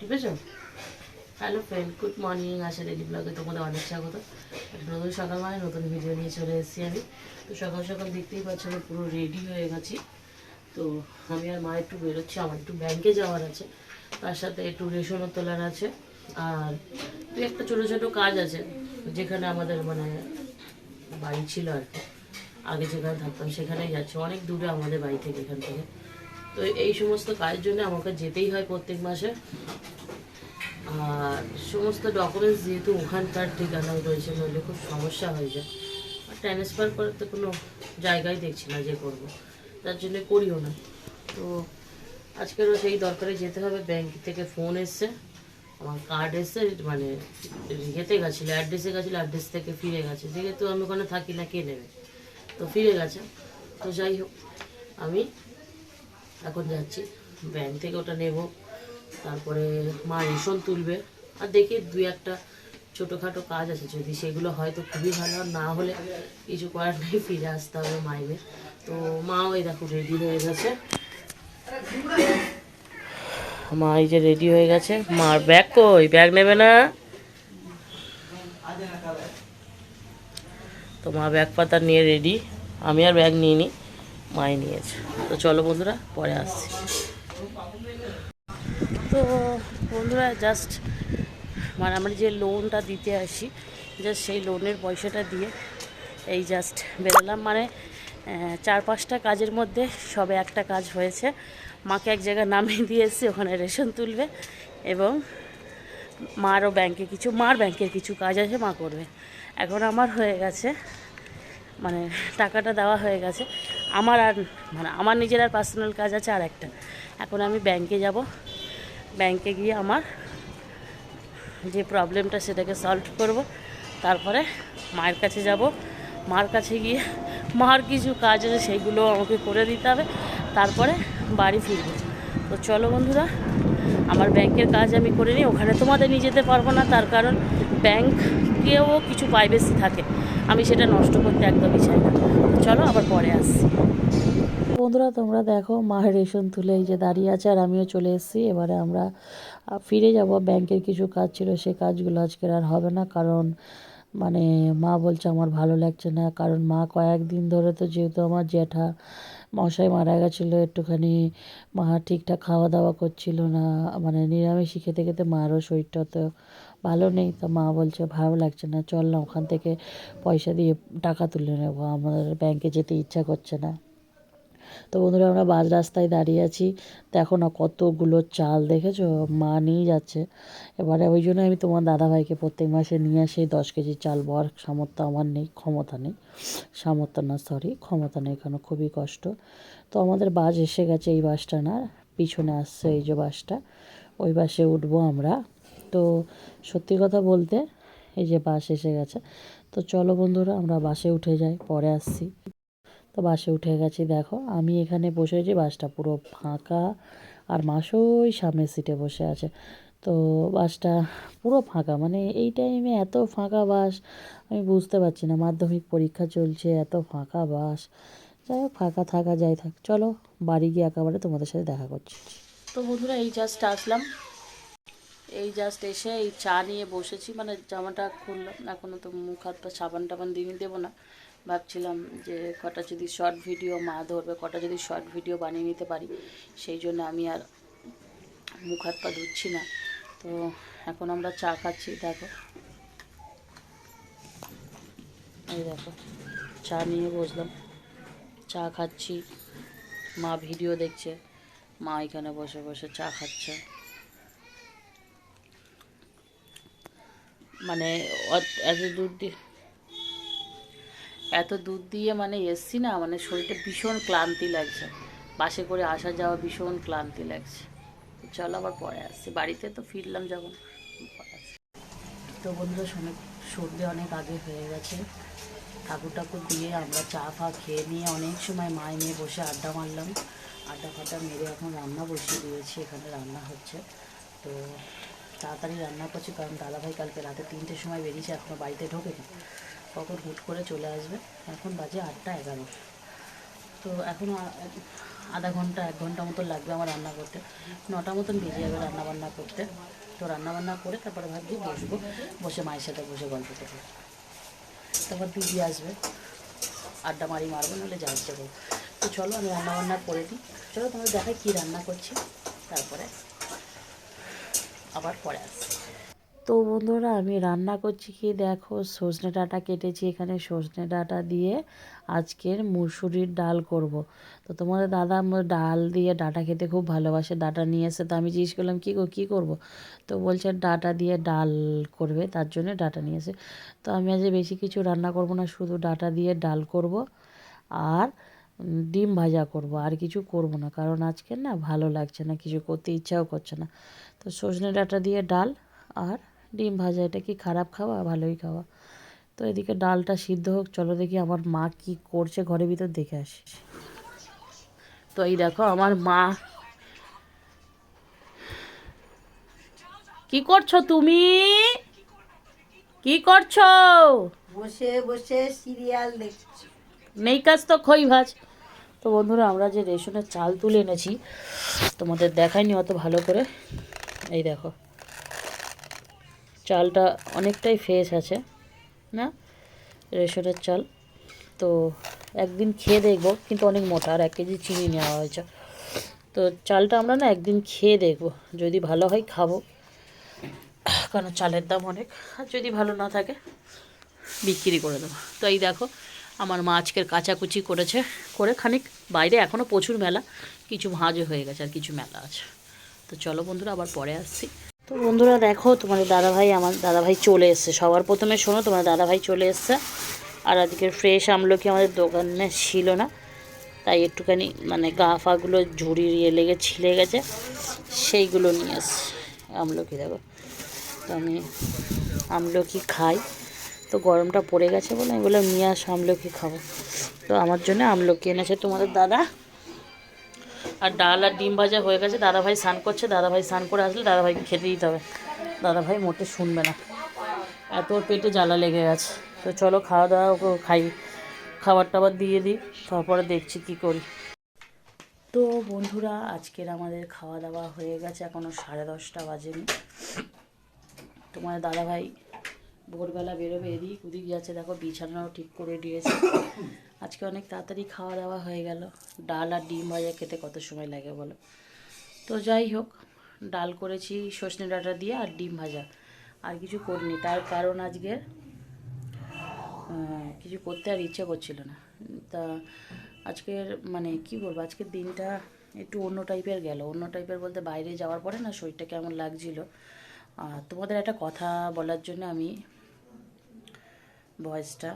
ঠিক আছে hello friend good morning আশা ডেলি ব্লগে তোমাদের অনেক স্বাগত। নতুন সকাল মানে নতুন ভিডিও নিয়ে চলে এসেছি আমি। তো সকাল সকাল দেখতেই পাচ্ছ আমি পুরো রেডি হয়ে গেছি। তো আমি আর মা একটু বেরোচ্ছি, আমার একটু ব্যাংকে যাওয়ার আছে। তার সাথে একটু রেশনও তোলার আছে। আর দু একটা ছোটো ছোটো কাজ আছে, যেখানে আমাদের মানে বাড়ি ছিল আর কি। আগে যেখানে থাকতাম সেখানেই যাচ্ছে। অনেক দূরে আমাদের বাড়ি থেকে এখান থেকে। তো এই সমস্ত কাজের জন্য আমাকে যেতেই হয় প্রত্যেক মাসে। আর সমস্ত ডকুমেন্টস যেহেতু ওখানকার ঠিকানায় রয়েছে, নইলে খুব সমস্যা হয়ে যায়। আর ট্রান্সফার করার তো কোনো জায়গায় দেখছি না যে করব। তার জন্য করিও না। তো আজকেরও সেই দরকারে যেতে হবে। ব্যাংক থেকে ফোন এসছে, আমার কার্ড এসছে মানে ইয়েতে গেছিল অ্যাড্রেসে গেছিল অ্যাড্রেস থেকে ফিরে গেছে। যেহেতু আমি ওখানে থাকি না, কে নেবে? তো ফিরে গেছে। তো যাই হোক, আমি এখন যাচ্ছি। ব্যাংক থেকে ওটা নেব। তারপরে মা রেশন তুলবে। আর দেখি দুই একটা ছোটোখাটো কাজ আছে। যদি সেগুলো হয় তো খুবই ভালো। না হলে কিছু করার নেই, ফিরে আসতে হবে মাইনে তো মা ওই দেখো রেডি হয়ে গেছে। মা এই যে রেডি হয়ে গেছে। মার ব্যাগ কই? ব্যাগ নেবে না? তো মা ব্যাগ পাতা নিয়ে রেডি আমি আর ব্যাগ নিয়ে নিই মাই নিয়েছে তো চলো বন্ধুরা, পরে আসছি। তো বন্ধুরা জাস্ট মানে আমরা যে লোনটা দিতে আসি জাস্ট সেই লোনের পয়সাটা দিয়ে এই জাস্ট বেরোলাম। মানে চার পাঁচটা কাজের মধ্যে সবে একটা কাজ হয়েছে। মাকে এক জায়গায় নামিয়ে দিয়ে এসেছি, ওখানে রেশন তুলবে এবং মারও ব্যাংকে কিছু, মার ব্যাংকের কিছু কাজ আছে, মা করবে। এখন আমার হয়ে গেছে মানে টাকাটা দেওয়া হয়ে গেছে। আমার আর মানে আমার নিজের আর পার্সোনাল কাজ আছে আর একটা। এখন আমি ব্যাংকে যাব। ব্যাংকে গিয়ে আমার যে প্রবলেমটা সেটাকে সলভ করব। তারপরে মায়ের কাছে যাব। মার কাছে গিয়ে মার কিছু কাজ আছে সেইগুলো আমাকে করে দিতে হবে। তারপরে বাড়ি ফিরবো। তো চলো বন্ধুরা, আমার ব্যাংকের কাজ আমি করে নিই। ওখানে তোমাদের নিয়ে যেতে পারব না। তার কারণ ব্যাংকেও কিছু প্রাইভেসি থাকে। আমি সেটা নষ্ট করতে একদমই চাই না। চলো আবার পরে আসছি। বন্ধুরা, তোমরা দেখো, মা রেশন তুলে এই যে দাঁড়িয়ে আছে আর আমিও চলে এসেছি। এবারে আমরা ফিরে যাব। ব্যাংকের কিছু কাজ ছিল, সে কাজগুলো আজকের আর হবে না। কারণ মানে মা বলছে আমার ভালো লাগছে না। কারণ মা কয়েকদিন ধরে তো যেহেতু আমার জ্যাঠা মশাই মারা গেছিল, একটুখানি মা ঠিকঠাক খাওয়া দাওয়া করছিল না। মানে নিরামিষই খেতে খেতে মারও শরীরটা তো ভালো নেই তো মা বলছে, ভালো লাগছে না, চল না ওখান থেকে পয়সা দিয়ে টাকা তুলে নেব, আমাদের ব্যাংকে যেতে ইচ্ছা করছে না। তো বন্ধুরা, আমরা বাস রাস্তায় দাঁড়িয়ে আছি, দেখো না কতগুলো চাল, দেখেছ? মা নিয়ে যাচ্ছে। এবারে ওই জন্য আমি তোমার দাদাভাইকে প্রত্যেক মাসে নিয়ে আসি, দশ কেজি চাল, বর সামর্থ্য আমার নেই, ক্ষমতা নেই, সামর্থ্য না সরি ক্ষমতা নেই কারণ খুবই কষ্ট। তো আমাদের বাস এসে গেছে এই বাসটা না, পিছনে আসছে এই যে বাসটা, ওই বাসে উঠবো আমরা। তো সত্যি কথা বলতে এই যে বাস এসে গেছে। তো চলো বন্ধুরা, আমরা বাসে উঠে যাই, পরে আসছি। তো বাসে উঠে গেছি, দেখো, আমি এখানে বসে আছি, বাসটা পুরো ফাঁকা, আর মাসই সামনের সিটে বসে আছে। তো বাসটা পুরো ফাঁকা মানে এই টাইমে এত ফাঁকা বাস, আমি বুঝতে পারছি না, মাধ্যমিক পরীক্ষা চলছে, এত ফাঁকা বাস। যাই হোক, ফাঁকা থাকা, যাই থাক। চলো, বাড়ি গিয়ে একেবারে তোমাদের সাথে দেখা করছি। তো বন্ধুরা, এই জাস্ট আসলাম। এই জাস্ট এসে এই চা নিয়ে বসেছি মানে জামাটা খুললাম এখনও তো মুখ হাত পা সাবান টাবান দিয়ে দেবো না। ভাবছিলাম যে কটা যদি শর্ট ভিডিও মা ধরবে, কটা যদি শর্ট ভিডিও বানিয়ে নিতে পারি, সেই জন্য আমি আর মুখ হাত পা ধুচ্ছি না। তো এখন আমরা চা খাচ্ছি, দেখো। এই দেখো, চা নিয়ে বসলাম, চা খাচ্ছি, মা ভিডিও দেখছে, মা এখানে বসে বসে চা খাচ্ছে। মানে এত দূর দিয়ে, এত দূর দিয়ে মানে এসছি না মানে শরীরটা ভীষণ ক্লান্তি লাগছে। বাসে করে আসা যাওয়া ভীষণ ক্লান্তি লাগছে। চলো আবার পরে আসছি। বাড়িতে তো ফিরলাম যখন। তো বন্ধুরা অনেক সর্দি অনেক আগে হয়ে গেছে। ঠাকুর ঠাকুর দিয়ে আমরা চা ফা খেয়ে নিয়ে অনেক সময় মায় নিয়ে বসে আড্ডা মারলাম। আড্ডা ফাড্ডা মেরে এখন রান্না বসিয়ে দিয়েছি, এখানে রান্না হচ্ছে। তো তাড়াতাড়ি রান্না করছি, কারণ দাদাভাই কালকে রাতে তিনটের সময় বেরিয়েছে এখনও বাড়িতে ঢোকেনি। কখন হুট করে চলে আসবে? এখন বাজে আটটা এগারো। তো এখনও আধা ঘণ্টা, এক ঘণ্টা মতো লাগবে আমার রান্না করতে। নটা মতন বেজে যাবে রান্নাবান্না করতে। তো রান্নাবান্না করে তারপরে ভাবছি বসবো, বসে মায়ের সাথে বসে গল্প করব। তারপর দিদি আসবে, আড্ডা মারি মারবো, নাহলে যা করব। তো চলো আমি রান্নাবান্না করে দিই। চলো তোমাদের দেখাই কী রান্না করছি, তারপরে আবার পরে আসছি। তো বন্ধুরা, আমি রান্না করছি কি? দেখো, সজনে ডাঁটা কেটেছি এখানে। সজনে ডাঁটা দিয়ে আজকের মুসুরির ডাল করব। তো তোমাদের দাদা ডাল দিয়ে ডাটা খেতে খুব ভালোবাসে, ডাটা নিয়ে এসে তো আমি জিজ্ঞেস করলাম, কী গো, কী করব? তো বলছে, ডাটা দিয়ে ডাল করবে, তার জন্য ডাটা নিয়ে এসে। তো আমি আজ বেশি কিছু রান্না করব না, শুধু ডাটা দিয়ে ডাল করব। আর ডিম ভাজা করব আর কিছু করব না। কারণ আজকে না ভালো লাগছে না কিছু করতে ইচ্ছাও করছে না। তো সজনে ডাঁটা দিয়ে ডাল আর ডিম ভাজা এটা কি খারাপ খাওয়া? ভালোই খাওয়া। তো এদিকে ডালটা সিদ্ধ হোক চলো দেখি আমার মা কি করছে ঘরের ভিতর দেখে আসি। তো এই দেখো আমার মা। কি করছ তুমি? কি করছ? বসে বসে সিরিয়াল দেখছি। নেই কাজ তো খই ভাজ। তো বন্ধুরা, আমরা যে রেশনের চাল তুলে এনেছি, তোমাদের দেখাইনি অত ভালো করে। এই দেখো, চালটা অনেকটাই ফ্রেশ আছে, না? রেশনের চাল। তো একদিন খেয়ে দেখব, কিন্তু অনেক মোটা, আর এক কেজি চিনি নেওয়া হয়েছে। তো চালটা আমরা না একদিন খেয়ে দেখব, যদি ভালো হয় খাব। কারণ চালের দাম অনেক, আর যদি ভালো না থাকে, বিক্রি করে দেবো। তো এই দেখো আমার মা আজকের কাচাকুচি করেছে, করে খানিক বাইরে এখনও প্রচুর মেলা, কিছু ভাঁজও হয়ে গেছে আর কিছু মেলা আছে। তো চলো বন্ধুরা, আবার পরে আসছি। তো বন্ধুরা, দেখো, তোমাদের দাদাভাই, আমার দাদাভাই চলে এসছে। সবার প্রথমে শোনো তোমার দাদাভাই চলে এসছে। আর আজকের ফ্রেশ আমলকি আমাদের দোকানে ছিল না, তাই একটুখানি মানে গা ফাগুলো ঝুড়িয়ে লেগে ছিলে গেছে, সেইগুলো নিয়ে এসছে। আমলকি, দেখো। তো আমি আমলকি খাই। তো গরমটা পড়ে গেছে বলে আমি বললাম, নিয়ে আস, আমলকি খাব। তো আমার জন্য আমলকি এনেছে তোমাদের দাদা। আর ডাল আর ডিম ভাজা হয়ে গেছে। দাদাভাই স্নান করছে। দাদাভাই স্নান করে আসলে দাদাভাইকে খেতে দিতে হবে। দাদাভাই মোটে শুনবে না। এত পেটে জ্বালা লেগে গেছে। তো চলো খাওয়া দাওয়া খাই। খাবার টাবার দিয়ে দিই। তারপরে দেখছি কি করি। তো বন্ধুরা, আজকের আমাদের খাওয়া দাওয়া হয়ে গেছে। এখনও সাড়ে দশটা বাজেনি। তোমার দাদাভাই ভোরবেলা বেরোবে এদিক ওদিক যাচ্ছে দেখো বিছানাও ঠিক করে দিয়েছে। আজকে অনেক তাড়াতাড়ি খাওয়া দাওয়া হয়ে গেল। ডাল আর ডিম ভাজা খেতে কত সময় লাগে বলো? তো যাই হোক ডাল করেছি সজনে ডাঁটা দিয়ে আর ডিম ভাজা। আর কিছু করিনি তার কারণ আজকে কিছু করতে আর ইচ্ছে করছিল না। তা আজকের মানে কি বলব আজকের দিনটা একটু অন্য টাইপের গেল। অন্য টাইপের বলতে বাইরে যাওয়ার পরে না শরীরটা কেমন লাগছিল। আর তোমাদের একটা কথা বলার জন্য আমি ভয়েসটা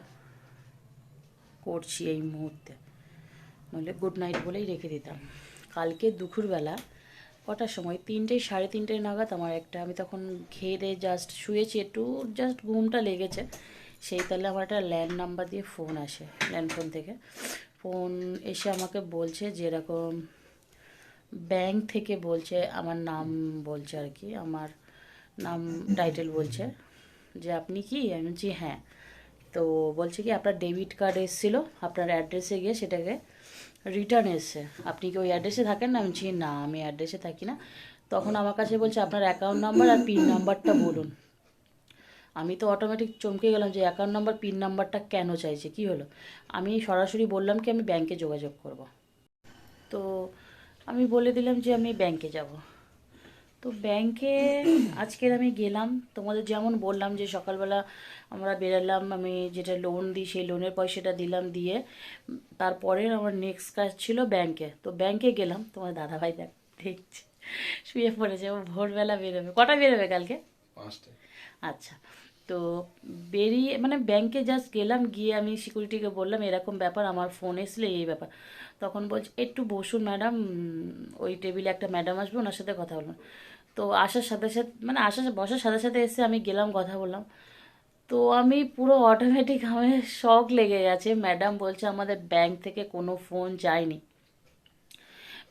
করছি এই মুহূর্তে। নইলে গুড নাইট বলেই রেখে দিতাম। কালকে দুপুরবেলা কটার সময়? তিনটে সাড়ে তিনটে নাগাদ আমার একটা, আমি তখন খেয়ে দিয়ে জাস্ট শুয়েছি, একটু জাস্ট ঘুমটা লেগেছে। সেই তাহলে আমার একটা ল্যান্ড নাম্বার দিয়ে ফোন আসে ল্যান্ড ফোন থেকে। ফোন এসে আমাকে বলছে যে এরকম ব্যাংক থেকে বলছে, আমার নাম বলছে আর কি, আমার নাম টাইটেল বলছে যে, আপনি কি? আমি বলছি হ্যাঁ। তো বলছে কি, আপনার ডেবিট কার্ড এসেছিল, আপনার অ্যাড্রেসে গিয়ে সেটাকে রিটার্ন এসছে। আপনি কি ওই অ্যাড্রেসে থাকেন না? আমি বলছি, না, আমি অ্যাড্রেসে থাকি না। তখন আমার কাছে বলছে, আপনার অ্যাকাউন্ট নাম্বার আর পিন নাম্বারটা বলুন। আমি তো অটোমেটিক চমকে গেলাম যে অ্যাকাউন্ট নাম্বার পিন নাম্বারটা কেন চাইছে? কি হলো? আমি সরাসরি বললাম কি, আমি ব্যাংকে যোগাযোগ করব। তো আমি বলে দিলাম যে, আমি ব্যাংকে যাব। তো ব্যাংকে আজকের আমি গেলাম। তোমাদের যেমন বললাম যে সকালবেলা আমরা বেরালাম আমি যেটা লোন দিই সেই লোনের পয়সাটা দিলাম দিয়ে তারপরে আমার নেক্সট কাজ ছিল ব্যাংকে তো ব্যাংকে গেলাম তোমার দাদাভাই দেখ দেখছি শুয়ে পড়েছে ও ভোরবেলা বেরোবে। কটা বেরোবে কালকে? আচ্ছা তো বেরিয়ে মানে ব্যাংকে জাস্ট গেলাম গিয়ে আমি সিকিউরিটিকে বললাম এরকম ব্যাপার আমার ফোন এসলে এই ব্যাপার। তখন বলছে একটু বসুন ম্যাডাম ওই টেবিলে একটা ম্যাডাম আসবে ওনার সাথে কথা বলবেন তো আসার সাথে সাথে মানে আসার বসার সাথে সাথে এসে আমি গেলাম, কথা বললাম। তো আমি পুরো অটোমেটিক আমার শখ লেগে গেছে। ম্যাডাম বলছে, আমাদের ব্যাংক থেকে কোনো ফোন যায়নি।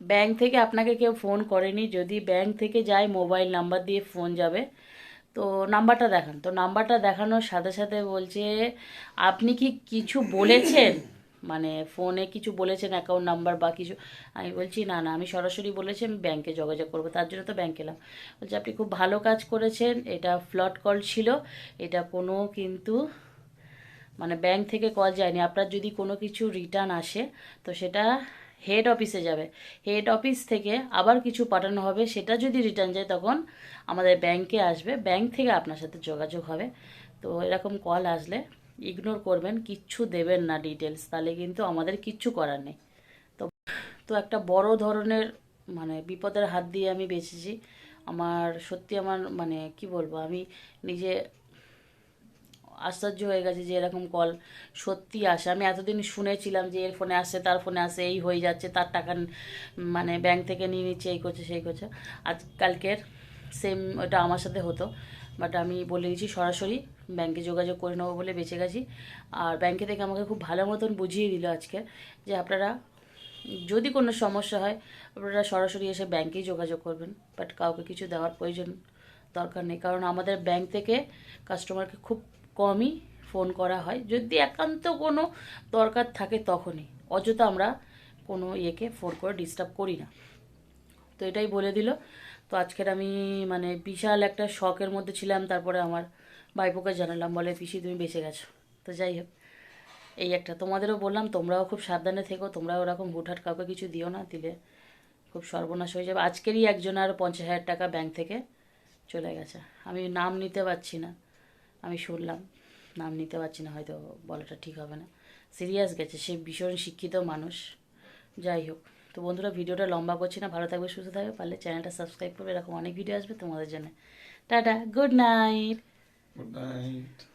ব্যাংক থেকে আপনাকে কেউ ফোন করেনি। যদি ব্যাংক থেকে যায় মোবাইল নাম্বার দিয়ে ফোন যাবে। তো নাম্বারটা দেখান। তো নাম্বারটা দেখানোর সাথে সাথে বলছে, আপনি কি কিছু বলেছেন? মানে ফোনে কিছু বলেছেন অ্যাকাউন্ট নাম্বার বা কিছু, আমি বলছি, না না, আমি সরাসরি বলেছি, আমি ব্যাংকে যোগাযোগ করব। তার জন্য তো ব্যাংক এলাম। বলছি, আপনি খুব ভালো কাজ করেছেন, এটা ফ্লড কল ছিল, এটা কোনো কিন্তু মানে ব্যাংক থেকে কল যায়নি। আপনার যদি কোনো কিছু রিটার্ন আসে, তো সেটা হেড অফিসে যাবে। হেড অফিস থেকে আবার কিছু পাঠানো হবে, সেটা যদি রিটার্ন যায়, তখন আমাদের ব্যাংকে আসবে। ব্যাংক থেকে আপনার সাথে যোগাযোগ হবে। তো এরকম কল আসলে ইগনোর করবেন, কিচ্ছু দেবেন না ডিটেলস তাহলে কিন্তু আমাদের কিচ্ছু করার নেই। তো তো একটা বড় ধরনের মানে বিপদের হাত দিয়ে আমি বেঁচেছি। আমার সত্যি আমার মানে কি বলব, আমি নিজে আশ্চর্য হয়ে গেছে যে এরকম কল সত্যি আসে। আমি এতদিন শুনেছিলাম যে এর ফোনে আসে, তার ফোনে আসে, এই হয়ে যাচ্ছে, তার টাকা মানে ব্যাংক থেকে নিয়ে নিচ্ছে, এই করছে, সেই করছে। আজ কালকের সেম ওটা আমার সাথে হতো। বাট আমি বলে দিয়েছি সরাসরি ব্যাংকে যোগাযোগ করে নেব বলে বেঁচে গেছি। আর ব্যাংকে থেকে আমাকে খুব ভালো মতন বুঝিয়ে দিল আজকে যে আপনারা, যদি কোনো সমস্যা হয়, আপনারা সরাসরি এসে ব্যাংকেই যোগাযোগ করবেন। বাট কাউকে কিছু দেওয়ার প্রয়োজন দরকার নেই। কারণ আমাদের ব্যাংক থেকে কাস্টমারকে খুব কমই ফোন করা হয়। যদি একান্ত কোনো দরকার থাকে তখনই। অযথা আমরা কোনো ইয়েকে ফোন করে ডিস্টার্ব করি না। তো এটাই বলে দিল। তো আজকের আমি মানে বিশাল একটা শখের মধ্যে ছিলাম, তারপরে আমার ভাইপোকে জানালাম, বলে পিসি তুমি বেঁচে গেছো। তো যাই হোক, এই একটা। তোমাদেরও বললাম, তোমরাও খুব সাবধানে থেকো তোমরা ওরকম হুটহাট কাউকে কিছু দিও না, দিলে খুব সর্বনাশ হয়ে যাবে। আজকেরই একজন আর পঞ্চাশ হাজার টাকা ব্যাংক থেকে চলে গেছে। আমি নাম নিতে পারছি না, আমি শুনলাম, নাম নিতে পারছি না, হয়তো বলাটা ঠিক হবে না। সিরিয়াস গেছে, সে ভীষণ শিক্ষিত মানুষ। যাই হোক তো বন্ধুরা, ভিডিওটা লম্বা করছি না, ভালো থাকবে, সুস্থ থাকবে, পারলে চ্যানেলটা সাবস্ক্রাইব করবে, এরকম অনেক ভিডিও আসবে তোমাদের জন্য tata good night good night.